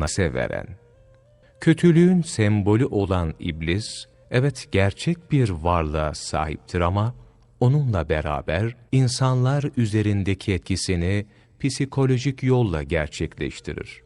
nas'e veren. Kötülüğün sembolü olan iblis, evet gerçek bir varlığa sahiptir ama, onunla beraber insanlar üzerindeki etkisini psikolojik yolla gerçekleştirir.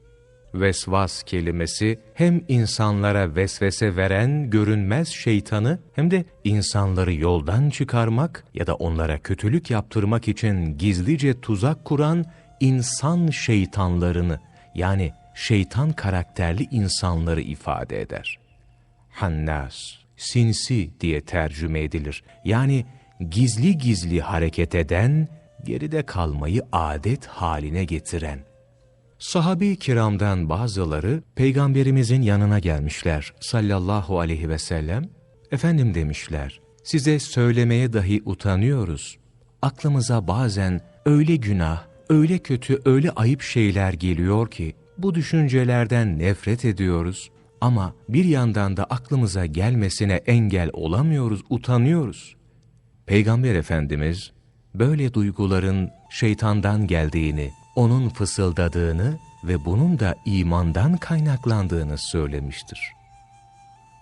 Vesvas kelimesi hem insanlara vesvese veren görünmez şeytanı hem de insanları yoldan çıkarmak ya da onlara kötülük yaptırmak için gizlice tuzak kuran insan şeytanlarını yani şeytan karakterli insanları ifade eder. Hannas, sinsi diye tercüme edilir. Yani gizli gizli hareket eden, geride kalmayı adet haline getiren. Sahabi kiramdan bazıları peygamberimizin yanına gelmişler sallallahu aleyhi ve sellem. Efendim demişler, size söylemeye dahi utanıyoruz. Aklımıza bazen öyle günah, öyle kötü, öyle ayıp şeyler geliyor ki bu düşüncelerden nefret ediyoruz ama bir yandan da aklımıza gelmesine engel olamıyoruz, utanıyoruz. Peygamber Efendimiz böyle duyguların şeytandan geldiğini, onun fısıldadığını ve bunun da imandan kaynaklandığını söylemiştir.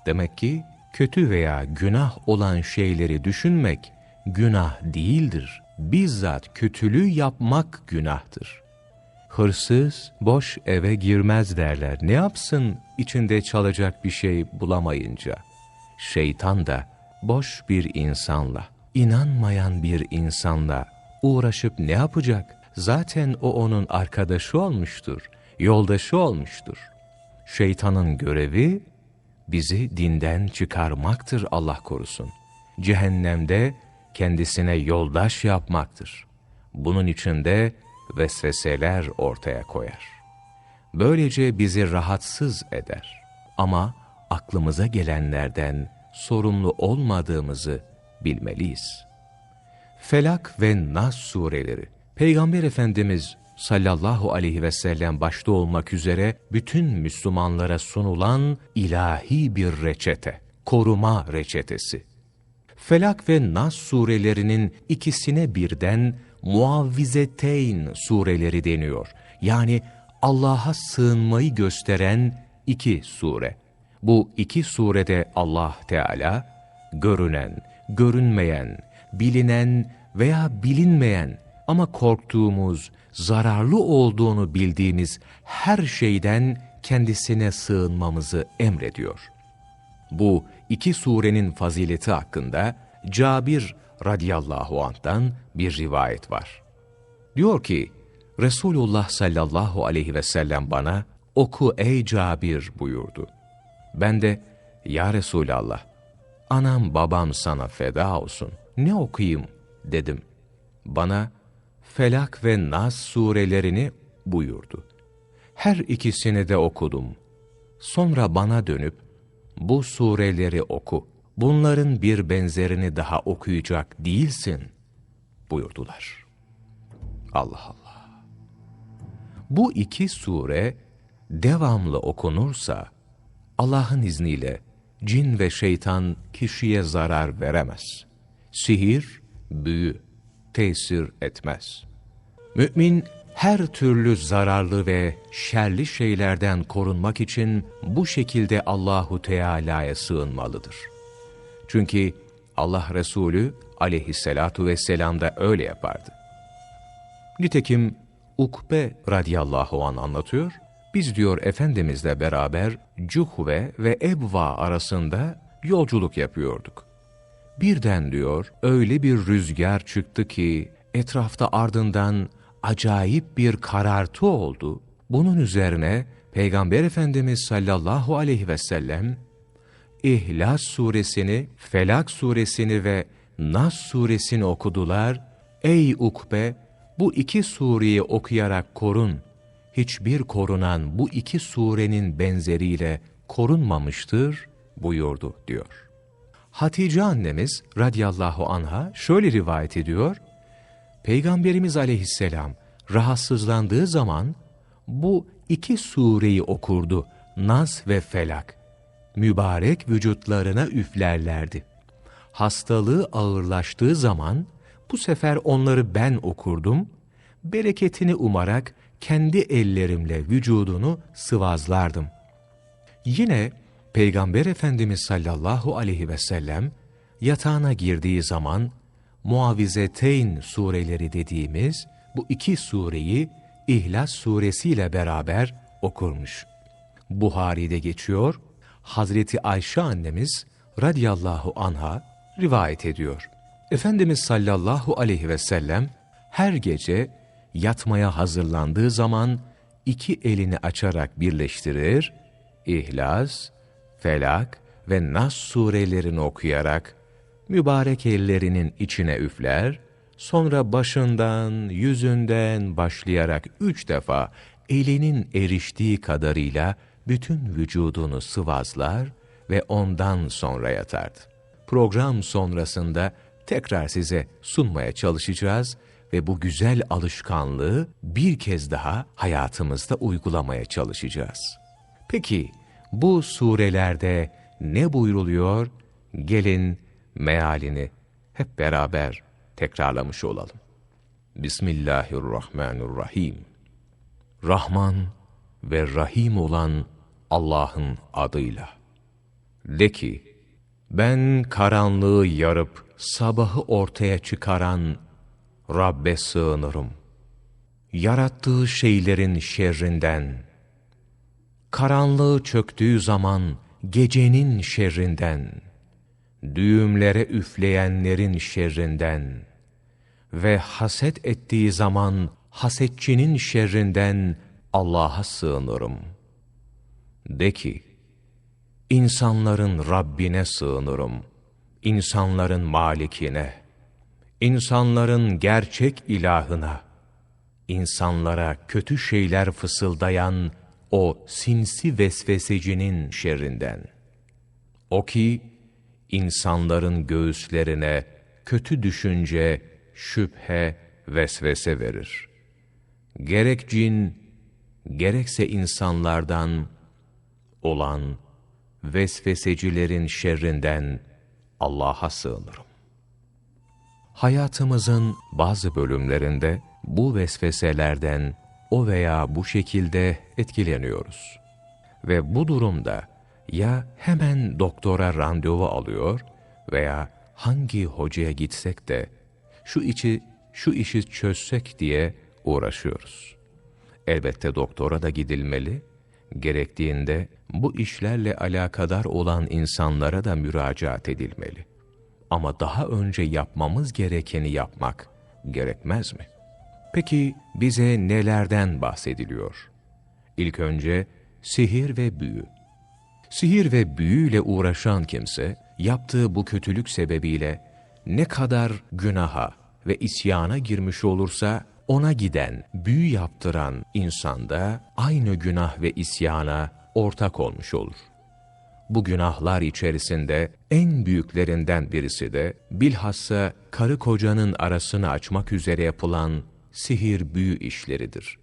Demek ki kötü veya günah olan şeyleri düşünmek günah değildir. Bizzat kötülüğü yapmak günahtır. Hırsız boş eve girmez derler. Ne yapsın içinde çalacak bir şey bulamayınca? Şeytan da boş bir insanla, inanmayan bir insanla uğraşıp ne yapacak? Zaten o onun arkadaşı olmuştur, yoldaşı olmuştur. Şeytanın görevi bizi dinden çıkarmaktır Allah korusun. Cehennemde kendisine yoldaş yapmaktır. Bunun için de vesveseler ortaya koyar. Böylece bizi rahatsız eder. Ama aklımıza gelenlerden sorumlu olmadığımızı bilmeliyiz. Felak ve Nas sureleri Peygamber Efendimiz sallallahu aleyhi ve sellem başta olmak üzere bütün Müslümanlara sunulan ilahi bir reçete, koruma reçetesi. Felak ve Nas surelerinin ikisine birden Muavvizeteyn sureleri deniyor. Yani Allah'a sığınmayı gösteren iki sure. Bu iki surede Allah Teala görünen, görünmeyen, bilinen veya bilinmeyen ama korktuğumuz, zararlı olduğunu bildiğimiz her şeyden kendisine sığınmamızı emrediyor. Bu iki surenin fazileti hakkında Cabir radıyallahu anh'tan bir rivayet var. Diyor ki, Resulullah sallallahu aleyhi ve sellem bana, oku ey Cabir buyurdu. Ben de, ya Resulallah, anam babam sana feda olsun, ne okuyayım dedim. Bana, Felak ve Nas surelerini buyurdu. Her ikisini de okudum. Sonra bana dönüp, bu sureleri oku bunların bir benzerini daha okuyacak değilsin buyurdular. Allah Allah. Bu iki sure devamlı okunursa Allah'ın izniyle cin ve şeytan kişiye zarar veremez. Sihir, büyü tesir etmez. Mümin her türlü zararlı ve şerli şeylerden korunmak için bu şekilde Allahu Teala'ya sığınmalıdır. Çünkü Allah Resulü aleyhissalatu vesselam da öyle yapardı. Nitekim Ukbe radiyallahu an anlatıyor. Biz diyor Efendimizle beraber Cuhve ve Ebva arasında yolculuk yapıyorduk. Birden diyor öyle bir rüzgar çıktı ki etrafta ardından acayip bir karartı oldu. Bunun üzerine Peygamber Efendimiz sallallahu aleyhi ve sellem İhlas suresini, Felak suresini ve Nas suresini okudular. Ey Ukbe! Bu iki sureyi okuyarak korun. Hiçbir korunan bu iki surenin benzeriyle korunmamıştır buyurdu diyor. Hatice annemiz radiyallahu anha şöyle rivayet ediyor. Peygamberimiz aleyhisselam rahatsızlandığı zaman bu iki sureyi okurdu. Nas ve Felak mübarek vücutlarına üflerlerdi. Hastalığı ağırlaştığı zaman bu sefer onları ben okurdum, bereketini umarak kendi ellerimle vücudunu sıvazlardım. Yine Peygamber Efendimiz sallallahu aleyhi ve sellem yatağına girdiği zaman Muavizeteyn sureleri dediğimiz bu iki sureyi İhlas suresiyle beraber okurmuş. Buhari'de geçiyor, Hazreti Ayşe annemiz radiyallahu anha rivayet ediyor. Efendimiz sallallahu aleyhi ve sellem her gece yatmaya hazırlandığı zaman iki elini açarak birleştirir, İhlas, Felak ve Nas surelerini okuyarak mübarek ellerinin içine üfler, sonra başından, yüzünden başlayarak üç defa elinin eriştiği kadarıyla bütün vücudunu sıvazlar ve ondan sonra yatardı. Program sonrasında tekrar size sunmaya çalışacağız ve bu güzel alışkanlığı bir kez daha hayatımızda uygulamaya çalışacağız. Peki bu surelerde ne buyruluyor? Gelin mealini hep beraber tekrarlamış olalım. Bismillahirrahmanirrahim. Rahman ve Rahim olan Allah'ın adıyla. De ki, ben karanlığı yarıp sabahı ortaya çıkaran Rabbe sığınırım. Yarattığı şeylerin şerrinden, karanlığı çöktüğü zaman gecenin şerrinden, düğümlere üfleyenlerin şerrinden ve haset ettiği zaman hasetçinin şerrinden Allah'a sığınırım. De ki, insanların Rabbine sığınırım, insanların malikine, insanların gerçek ilahına, insanlara kötü şeyler fısıldayan o sinsi vesvesecinin şerrinden. O ki, insanların göğüslerine kötü düşünce, şüphe, vesvese verir. Gerek cin, gerekse insanlardan olan vesvesecilerin şerrinden Allah'a sığınırım. Hayatımızın bazı bölümlerinde bu vesveselerden o veya bu şekilde etkileniyoruz. Ve bu durumda ya hemen doktora randevu alıyor veya hangi hocaya gitsek de şu içi şu işi çözsek diye uğraşıyoruz. Elbette doktora da gidilmeli, gerektiğinde bu işlerle alakadar olan insanlara da müracaat edilmeli. Ama daha önce yapmamız gerekeni yapmak gerekmez mi? Peki bize nelerden bahsediliyor? İlk önce sihir ve büyü. Sihir ve büyüyle uğraşan kimse, yaptığı bu kötülük sebebiyle ne kadar günaha ve isyana girmiş olursa, ona giden, büyü yaptıran insanda aynı günah ve isyana ortak olmuş olur. Bu günahlar içerisinde en büyüklerinden birisi de bilhassa karı kocanın arasını açmak üzere yapılan sihir büyü işleridir.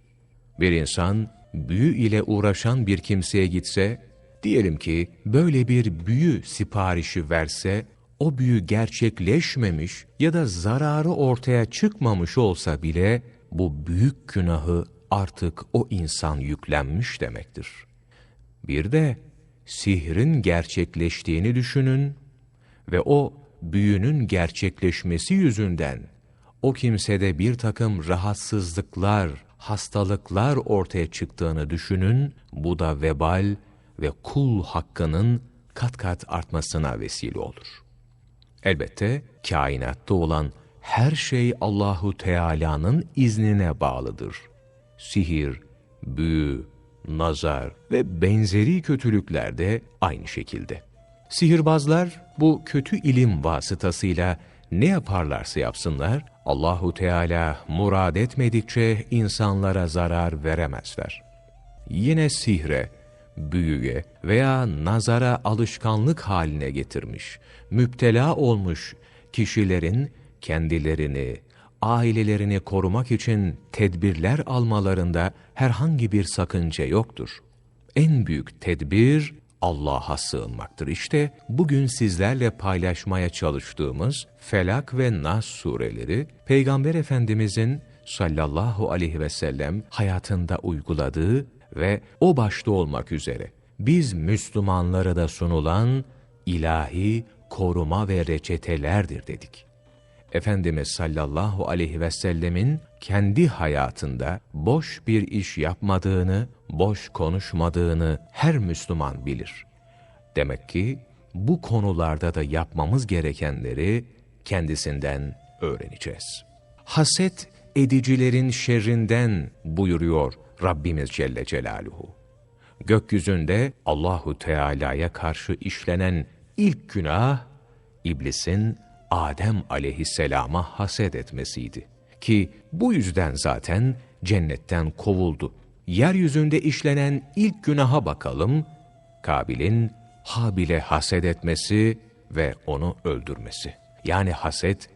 Bir insan büyü ile uğraşan bir kimseye gitse, diyelim ki böyle bir büyü siparişi verse, o büyü gerçekleşmemiş ya da zararı ortaya çıkmamış olsa bile, bu büyük günahı artık o insan yüklenmiş demektir. Bir de sihrin gerçekleştiğini düşünün ve o büyünün gerçekleşmesi yüzünden o kimsede bir takım rahatsızlıklar, hastalıklar ortaya çıktığını düşünün, bu da vebal ve kul hakkının kat kat artmasına vesile olur. Elbette kainatta olan her şey Allahu Teala'nın iznine bağlıdır. Sihir, büyü, nazar ve benzeri kötülükler de aynı şekilde. Sihirbazlar bu kötü ilim vasıtasıyla ne yaparlarsa yapsınlar, Allahu Teala murad etmedikçe insanlara zarar veremezler. Yine sihre, büyüye veya nazara alışkanlık haline getirmiş, müptela olmuş kişilerin kendilerini, ailelerini korumak için tedbirler almalarında herhangi bir sakınca yoktur. En büyük tedbir Allah'a sığınmaktır. İşte bugün sizlerle paylaşmaya çalıştığımız Felak ve Nas sureleri, Peygamber Efendimizin sallallahu aleyhi ve sellem hayatında uyguladığı ve o başta olmak üzere biz Müslümanlara da sunulan ilahi koruma ve reçetelerdir dedik. Efendimiz sallallahu aleyhi ve sellemin kendi hayatında boş bir iş yapmadığını, boş konuşmadığını her Müslüman bilir. Demek ki bu konularda da yapmamız gerekenleri kendisinden öğreneceğiz. Haset edicilerin şerrinden buyuruyor Rabbimiz Celle Celaluhu. Gökyüzünde Allahu Teala'ya karşı işlenen ilk günah iblisin Adem aleyhisselama haset etmesiydi. Ki bu yüzden zaten cennetten kovuldu. Yeryüzünde işlenen ilk günaha bakalım. Kabil'in Habil'e haset etmesi ve onu öldürmesi. Yani haset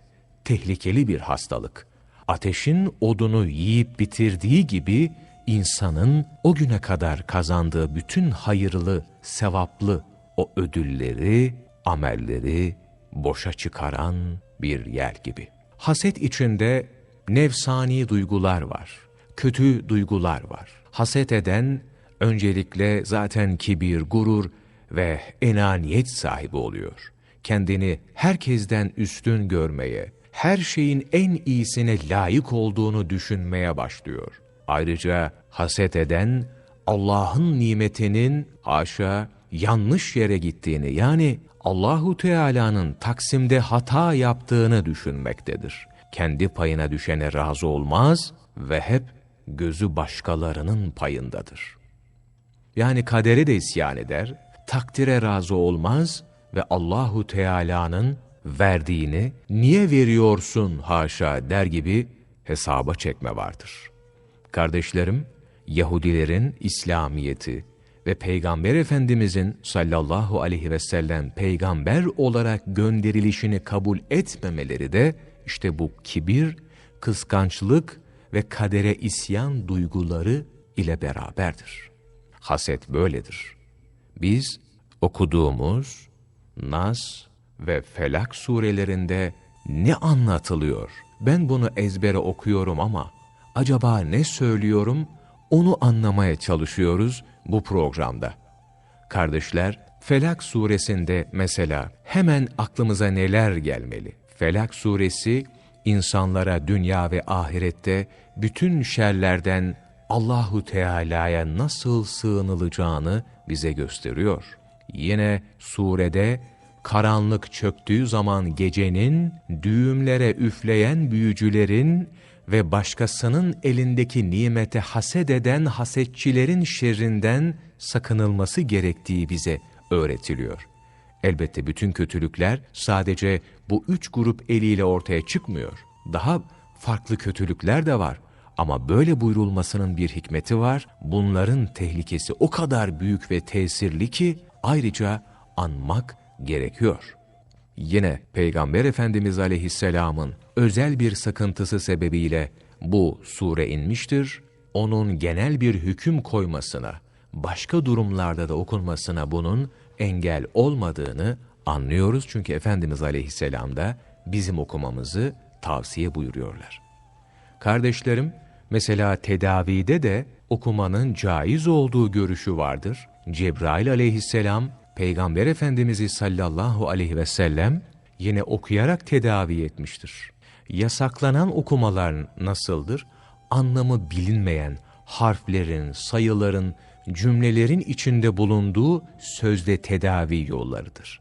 tehlikeli bir hastalık. Ateşin odunu yiyip bitirdiği gibi insanın o güne kadar kazandığı bütün hayırlı, sevaplı o ödülleri, amelleri boşa çıkaran bir yer gibi. Haset içinde nefsani duygular var, kötü duygular var. Haset eden öncelikle zaten kibir, gurur ve enaniyet sahibi oluyor. Kendini herkesten üstün görmeye, her şeyin en iyisine layık olduğunu düşünmeye başlıyor. Ayrıca haset eden Allah'ın nimetinin haşa yanlış yere gittiğini yani Allahu Teala'nın taksimde hata yaptığını düşünmektedir. Kendi payına düşene razı olmaz ve hep gözü başkalarının payındadır. Yani kadere de isyan eder, takdire razı olmaz ve Allahu Teala'nın verdiğini niye veriyorsun haşa der gibi hesaba çekme vardır. Kardeşlerim, Yahudilerin İslamiyeti ve Peygamber Efendimizin sallallahu aleyhi ve sellem peygamber olarak gönderilişini kabul etmemeleri de işte bu kibir, kıskançlık ve kadere isyan duyguları ile beraberdir. Haset böyledir. Biz okuduğumuz Nas ve Felak surelerinde ne anlatılıyor? Ben bunu ezbere okuyorum ama acaba ne söylüyorum? Onu anlamaya çalışıyoruz bu programda. Kardeşler, Felak suresinde mesela hemen aklımıza neler gelmeli? Felak suresi insanlara dünya ve ahirette bütün şerlerden Allahu Teala'ya nasıl sığınılacağını bize gösteriyor. Yine surede karanlık çöktüğü zaman gecenin düğümlere üfleyen büyücülerin ve başkasının elindeki nimete haset eden hasetçilerin şerrinden sakınılması gerektiği bize öğretiliyor. Elbette bütün kötülükler sadece bu üç grup eliyle ortaya çıkmıyor. Daha farklı kötülükler de var. Ama böyle buyurulmasının bir hikmeti var. Bunların tehlikesi o kadar büyük ve tesirli ki ayrıca anmak gerekiyor. Yine Peygamber Efendimiz Aleyhisselam'ın özel bir sıkıntısı sebebiyle bu sure inmiştir. Onun genel bir hüküm koymasına, başka durumlarda da okunmasına bunun engel olmadığını anlıyoruz. Çünkü Efendimiz Aleyhisselam da bizim okumamızı tavsiye buyuruyorlar. Kardeşlerim, mesela tedavide de okumanın caiz olduğu görüşü vardır. Cebrail aleyhisselam, Peygamber Efendimiz'i sallallahu aleyhi ve sellem yine okuyarak tedavi etmiştir. Yasaklanan okumalar nasıldır? Anlamı bilinmeyen harflerin, sayıların, cümlelerin içinde bulunduğu sözde tedavi yollarıdır.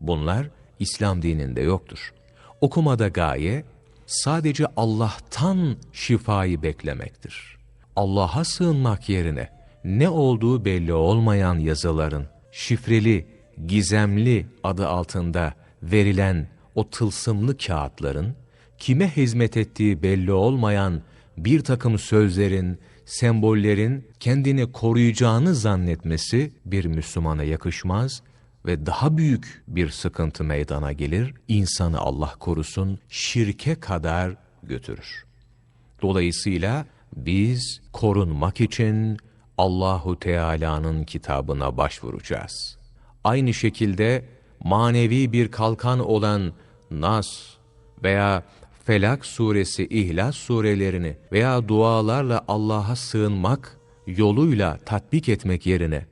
Bunlar İslam dininde yoktur. Okumada gaye sadece Allah'tan şifayı beklemektir. Allah'a sığınmak yerine ne olduğu belli olmayan yazıların, şifreli, gizemli adı altında verilen o tılsımlı kağıtların, kime hizmet ettiği belli olmayan bir takım sözlerin, sembollerin kendini koruyacağını zannetmesi bir Müslümana yakışmaz ve daha büyük bir sıkıntı meydana gelir, insanı Allah korusun şirke kadar götürür. Dolayısıyla biz korunmak için Allahu Teala'nın kitabına başvuracağız. Aynı şekilde manevi bir kalkan olan Nas veya Felak suresi, İhlas surelerini veya dualarla Allah'a sığınmak yoluyla tatbik etmek yerine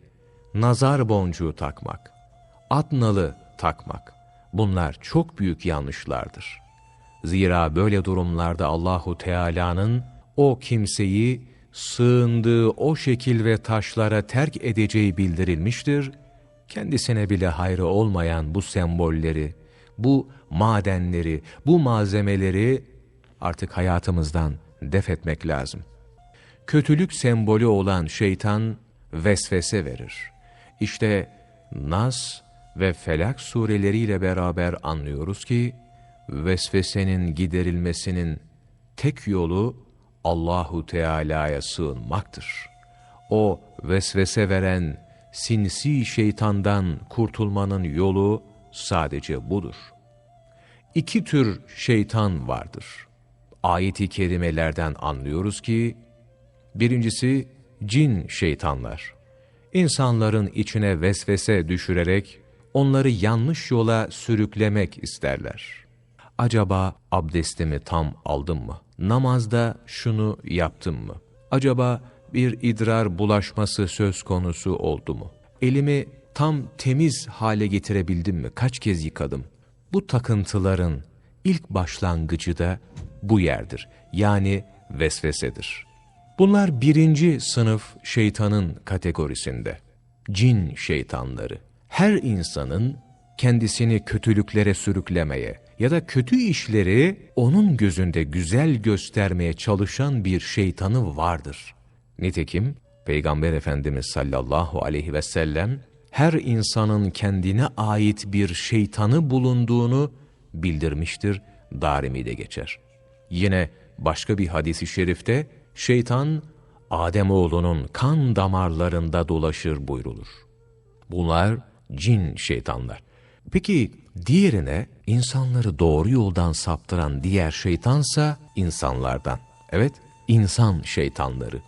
nazar boncuğu takmak, at nalı takmak bunlar çok büyük yanlışlardır. Zira böyle durumlarda Allahu Teala'nın o kimseyi sığındığı o şekil ve taşlara terk edeceği bildirilmiştir. Kendisine bile hayrı olmayan bu sembolleri, bu madenleri, bu malzemeleri artık hayatımızdan def etmek lazım. Kötülük sembolü olan şeytan vesvese verir. İşte Nas ve Felak sureleriyle beraber anlıyoruz ki, vesvesenin giderilmesinin tek yolu Allahu Teala'ya sığınmaktır. O vesvese veren sinsi şeytandan kurtulmanın yolu sadece budur. İki tür şeytan vardır. Ayet-i kerimelerden anlıyoruz ki, birincisi cin şeytanlar. İnsanların içine vesvese düşürerek onları yanlış yola sürüklemek isterler. Acaba abdestimi tam aldım mı? Namazda şunu yaptım mı? Acaba bir idrar bulaşması söz konusu oldu mu? Elimi tam temiz hale getirebildim mi? Kaç kez yıkadım? Bu takıntıların ilk başlangıcı da bu yerdir. Yani vesvesedir. Bunlar birinci sınıf şeytanın kategorisinde. Cin şeytanları. Her insanın kendisini kötülüklere sürüklemeye ya da kötü işleri onun gözünde güzel göstermeye çalışan bir şeytanı vardır. Nitekim Peygamber Efendimiz sallallahu aleyhi ve sellem her insanın kendine ait bir şeytanı bulunduğunu bildirmiştir, Darimi'de geçer. Yine başka bir hadisi şerifte şeytan Ademoğlunun kan damarlarında dolaşır buyrulur. Bunlar cin şeytanlar. Peki diğerine insanları doğru yoldan saptıran diğer şeytansa insanlardan. Evet, insan şeytanları.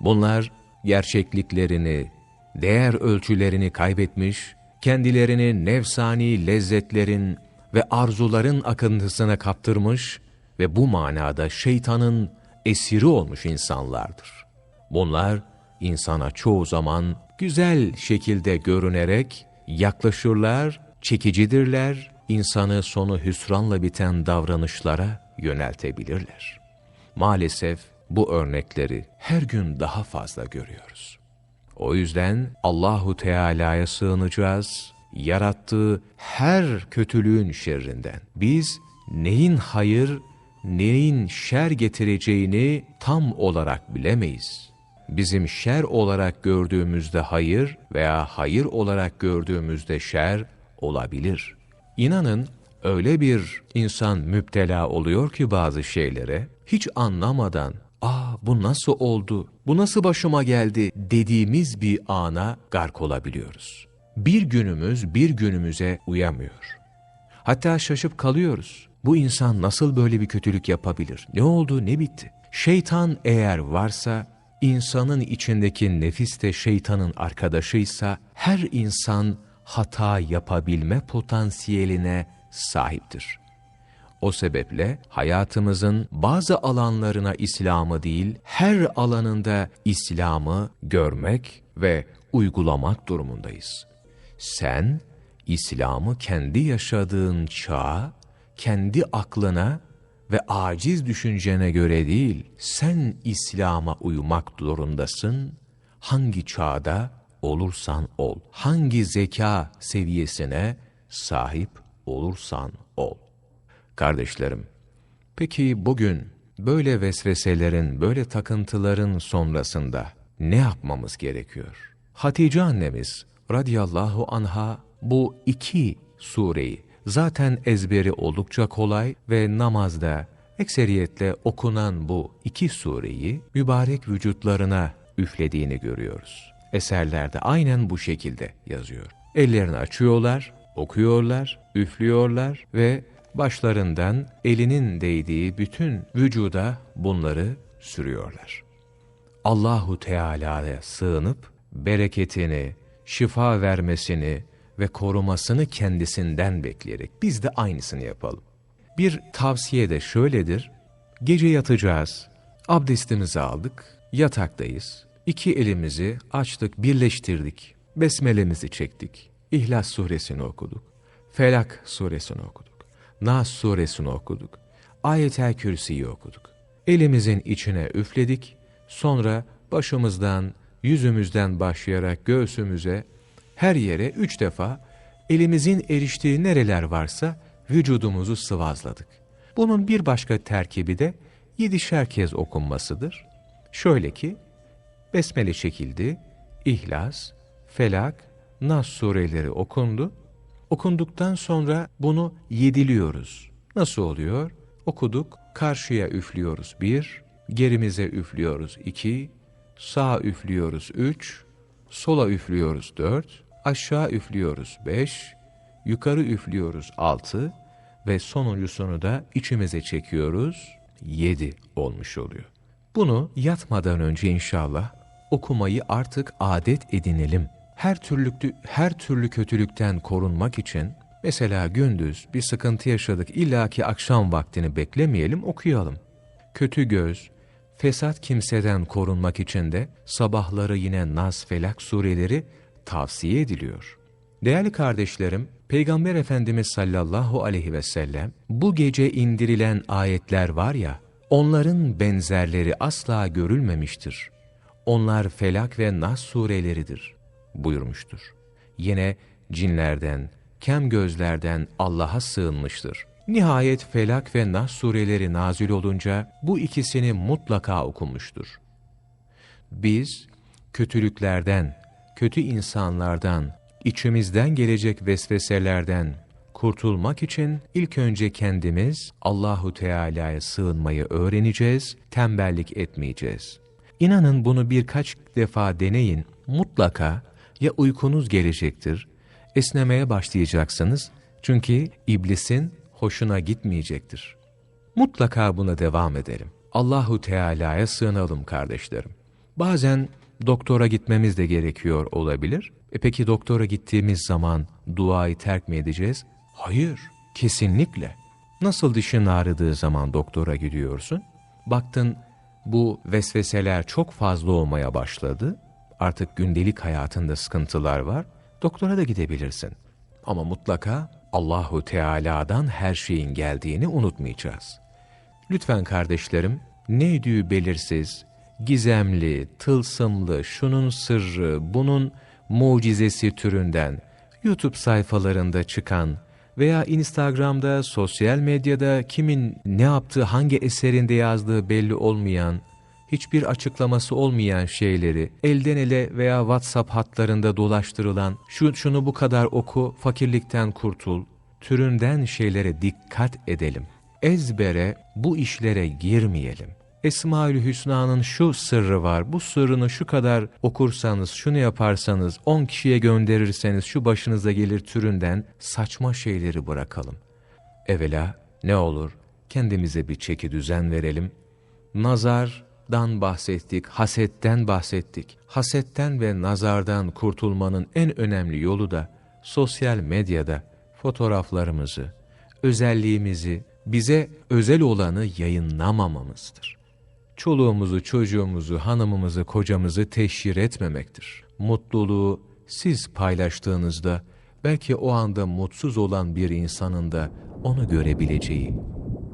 Bunlar gerçekliklerini, değer ölçülerini kaybetmiş, kendilerini nefsani lezzetlerin ve arzuların akıntısına kaptırmış ve bu manada şeytanın esiri olmuş insanlardır. Bunlar insana çoğu zaman güzel şekilde görünerek yaklaşırlar, çekicidirler, insanı sonu hüsranla biten davranışlara yöneltebilirler. Maalesef bu örnekleri her gün daha fazla görüyoruz. O yüzden Allahu Teala'ya sığınacağız. Yarattığı her kötülüğün şerrinden. Biz neyin hayır, neyin şer getireceğini tam olarak bilemeyiz. Bizim şer olarak gördüğümüzde hayır veya hayır olarak gördüğümüzde şer olabilir. İnanın öyle bir insan müptela oluyor ki bazı şeylere hiç anlamadan ''Aa bu nasıl oldu, bu nasıl başıma geldi?'' dediğimiz bir ana gark olabiliyoruz. Bir günümüz bir günümüze uyamıyor. Hatta şaşıp kalıyoruz. Bu insan nasıl böyle bir kötülük yapabilir? Ne oldu, ne bitti? Şeytan eğer varsa, insanın içindeki nefis de şeytanın arkadaşıysa, her insan hata yapabilme potansiyeline sahiptir. O sebeple hayatımızın bazı alanlarına İslam'ı değil, her alanında İslam'ı görmek ve uygulamak durumundayız. Sen, İslam'ı kendi yaşadığın çağa, kendi aklına ve aciz düşüncene göre değil, sen İslam'a uymak zorundasın, hangi çağda olursan ol, hangi zeka seviyesine sahip olursan ol. Kardeşlerim, peki bugün böyle vesveselerin, böyle takıntıların sonrasında ne yapmamız gerekiyor? Hatice annemiz radıyallahu anha bu iki sureyi zaten ezberi oldukça kolay ve namazda ekseriyetle okunan bu iki sureyi mübarek vücutlarına üflediğini görüyoruz. Eserlerde aynen bu şekilde yazıyor. Ellerini açıyorlar, okuyorlar, üflüyorlar ve başlarından elinin değdiği bütün vücuda bunları sürüyorlar. Allahu Teala'ya sığınıp bereketini, şifa vermesini ve korumasını kendisinden bekleyerek biz de aynısını yapalım. Bir tavsiye de şöyledir. Gece yatacağız. Abdestimizi aldık. Yataktayız. İki elimizi açtık, birleştirdik. Besmelemizi çektik. İhlas suresini okuduk. Felak suresini okuduk. Nas suresini okuduk. Ayet-el okuduk. Elimizin içine üfledik. Sonra başımızdan, yüzümüzden başlayarak göğsümüze, her yere üç defa elimizin eriştiği nereler varsa vücudumuzu sıvazladık. Bunun bir başka terkibi de yedişer kez okunmasıdır. Şöyle ki, Besmele çekildi, İhlas, Felak, Nas sureleri okundu. Okunduktan sonra bunu yediliyoruz. Nasıl oluyor? Okuduk, karşıya üflüyoruz bir, gerimize üflüyoruz iki, sağ üflüyoruz üç, sola üflüyoruz dört, aşağı üflüyoruz beş, yukarı üflüyoruz altı ve sonuncusunu da içimize çekiyoruz yedi olmuş oluyor. Bunu yatmadan önce inşallah okumayı artık adet edinelim. Her türlü, her türlü kötülükten korunmak için mesela gündüz bir sıkıntı yaşadık illaki akşam vaktini beklemeyelim okuyalım. Kötü göz, fesat kimseden korunmak için de sabahları yine Nas Felak sureleri tavsiye ediliyor. Değerli kardeşlerim, Peygamber Efendimiz sallallahu aleyhi ve sellem bu gece indirilen ayetler var ya, onların benzerleri asla görülmemiştir. Onlar Felak ve Nas sureleridir buyurmuştur. Yine cinlerden, kem gözlerden Allah'a sığınmıştır. Nihayet Felak ve Nas sureleri nazil olunca bu ikisini mutlaka okumuştur. Biz kötülüklerden, kötü insanlardan, içimizden gelecek vesveselerden kurtulmak için ilk önce kendimiz Allahu Teala'ya sığınmayı öğreneceğiz, tembellik etmeyeceğiz. İnanın bunu birkaç defa deneyin, mutlaka ya uykunuz gelecektir, esnemeye başlayacaksınız çünkü iblisin hoşuna gitmeyecektir. Mutlaka buna devam edelim. Allahu Teala'ya sığınalım kardeşlerim. Bazen doktora gitmemiz de gerekiyor olabilir. E peki doktora gittiğimiz zaman duayı terk mi edeceğiz? Hayır, kesinlikle. Nasıl dişin ağrıdığı zaman doktora gidiyorsun? Baktın bu vesveseler çok fazla olmaya başladı. Artık gündelik hayatında sıkıntılar var. Doktora da gidebilirsin. Ama mutlaka Allahu Teala'dan her şeyin geldiğini unutmayacağız. Lütfen kardeşlerim, neydi belirsiz, gizemli, tılsımlı, şunun sırrı, bunun mucizesi türünden YouTube sayfalarında çıkan veya Instagram'da, sosyal medyada kimin ne yaptığı, hangi eserinde yazdığı belli olmayan, hiçbir açıklaması olmayan şeyleri elden ele veya WhatsApp hatlarında dolaştırılan, şu, şunu bu kadar oku, fakirlikten kurtul, türünden şeylere dikkat edelim. Ezbere bu işlere girmeyelim. Esma-ül Hüsna'nın şu sırrı var, bu sırrını şu kadar okursanız, şunu yaparsanız, on kişiye gönderirseniz şu başınıza gelir türünden saçma şeyleri bırakalım. Evvela ne olur kendimize bir çeki düzen verelim. Nazardan bahsettik, hasetten bahsettik. Hasetten ve nazardan kurtulmanın en önemli yolu da sosyal medyada fotoğraflarımızı, özelliğimizi, bize özel olanı yayınlamamamızdır. Çoluğumuzu, çocuğumuzu, hanımımızı, kocamızı teşhir etmemektir. Mutluluğu siz paylaştığınızda belki o anda mutsuz olan bir insanın da onu görebileceği,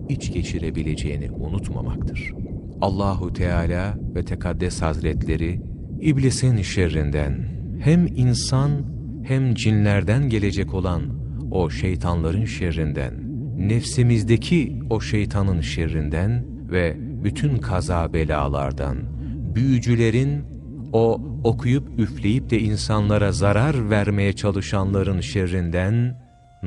iç geçirebileceğini unutmamaktır. Allahu Teala ve Tekaddes Hazretleri iblisin şerrinden hem insan hem cinlerden gelecek olan o şeytanların şerrinden, nefsimizdeki o şeytanın şerrinden ve bütün kaza belalardan, büyücülerin o okuyup üfleyip de insanlara zarar vermeye çalışanların şerrinden